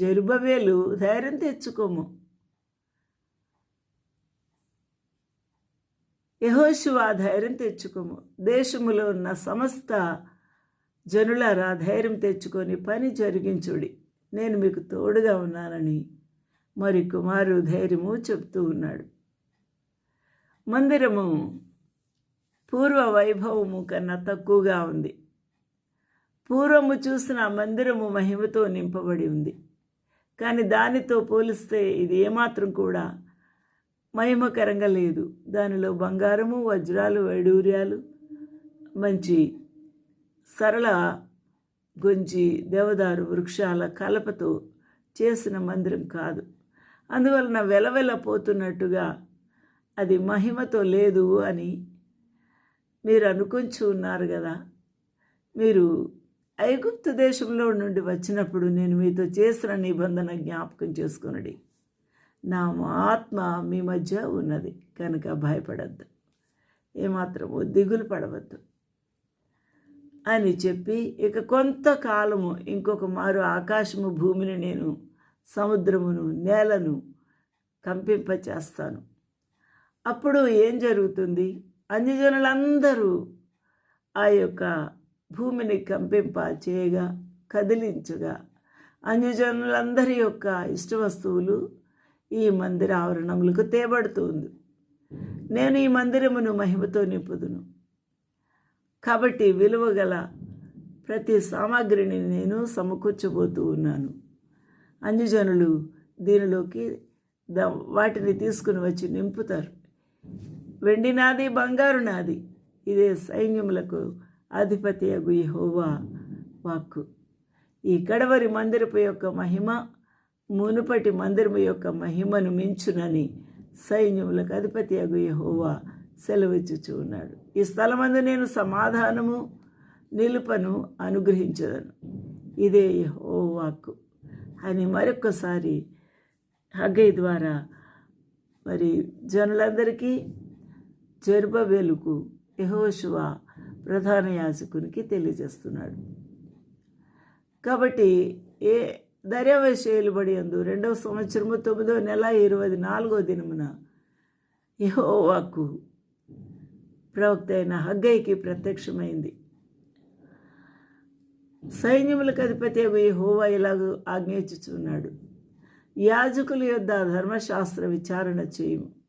జరుబవేలు ధైర్యం తెచ్చుకోము. యహోశివ ధైర్యం తెచ్చుకోము. దేశములో ఉన్న సమస్త జనులారా ధైర్యం తెచ్చుకొని పని జరిగించుడి. నేను మీకు తోడుగా ఉన్నానని మరి కుమారు ధైర్యము చెప్తూ ఉన్నాడు. మందిరము పూర్వ వైభవము కన్నా తక్కువగా ఉంది. పూర్వము చూసిన మందిరము మహిమతో నింపబడి ఉంది. కానీ దానితో పోలిస్తే ఇది ఏమాత్రం కూడా మహిమకరంగా లేదు. దానిలో బంగారము వజ్రాలు వైడూర్యాలు మంచి సరళ గుంజి దేవదారు వృక్షాల కలపతో చేసిన మందిరం కాదు. అందువలన వెలవెలపోతున్నట్టుగా అది మహిమతో లేదు అని మీరు అనుకుంటూ ఉన్నారు కదా. మీరు ఐగుప్తు దేశంలో నుండి వచ్చినప్పుడు నేను మీతో చేసిన నిబంధన జ్ఞాపకం చేసుకునడి. నా ఆత్మ మీ మధ్య ఉన్నది కనుక భయపడద్దు. ఏమాత్రము దిగులు పడవద్దు. అని చెప్పి ఇక కొంతకాలము ఇంకొక మారు ఆకాశము భూమిని నేను సముద్రమును నేలను కంపింపచేస్తాను. అప్పుడు ఏం జరుగుతుంది? అన్యజనులందరూ ఆ యొక్క భూమిని కంపింప చేయగా కదిలించగా. అన్యజనులందరి యొక్క ఇష్ట వస్తువులు ఈ మందిర ఆవరణములకు తేబడుతుంది. నేను ఈ మందిరమును మహిమతో నింపుదును. కాబట్టి విలువగల ప్రతి సామాగ్రిని నేను సమకూర్చబోతూ ఉన్నాను. అన్యజనులు దీనిలోకి ద వాటిని తీసుకుని వచ్చి నింపుతారు. వెండి నాది బంగారు నాది ఇదే సైన్యములకు అధిపతి అగు యెహోవా వాక్కు. ఈ కడవరి మందిరపు యొక్క మహిమ మునుపటి మందిరము యొక్క మహిమను మించునని సైన్యములకు అధిపతి అగు యహోవా సెలవిచ్చుచు ఉన్నాడు. ఈ స్థలమందు నేను సమాధానము నిలుపను అనుగ్రహించదను. ఇదే యెహోవాకు అని మరొకసారి హగ్గై ద్వారా మరి జనులందరికీ జెరుబబేలుకు యెహోషువ ప్రధాన యాజకునికి తెలియజేస్తున్నాడు. కాబట్టి ఏ దర్యావేశేలుబడి అందు రెండవ సంవత్సరము తొమ్మిదో నెల ఇరవై నాలుగో దినమున యహోవాకు ప్రవక్త అయిన హగ్గైకి ప్రత్యక్షమైంది. సైన్యములకు అధిపతి యెహోవా ఇలాగ ఆజ్ఞయించుచున్నాడు యాజకుల యొద్ద ధర్మశాస్త్ర విచారణ చేయము.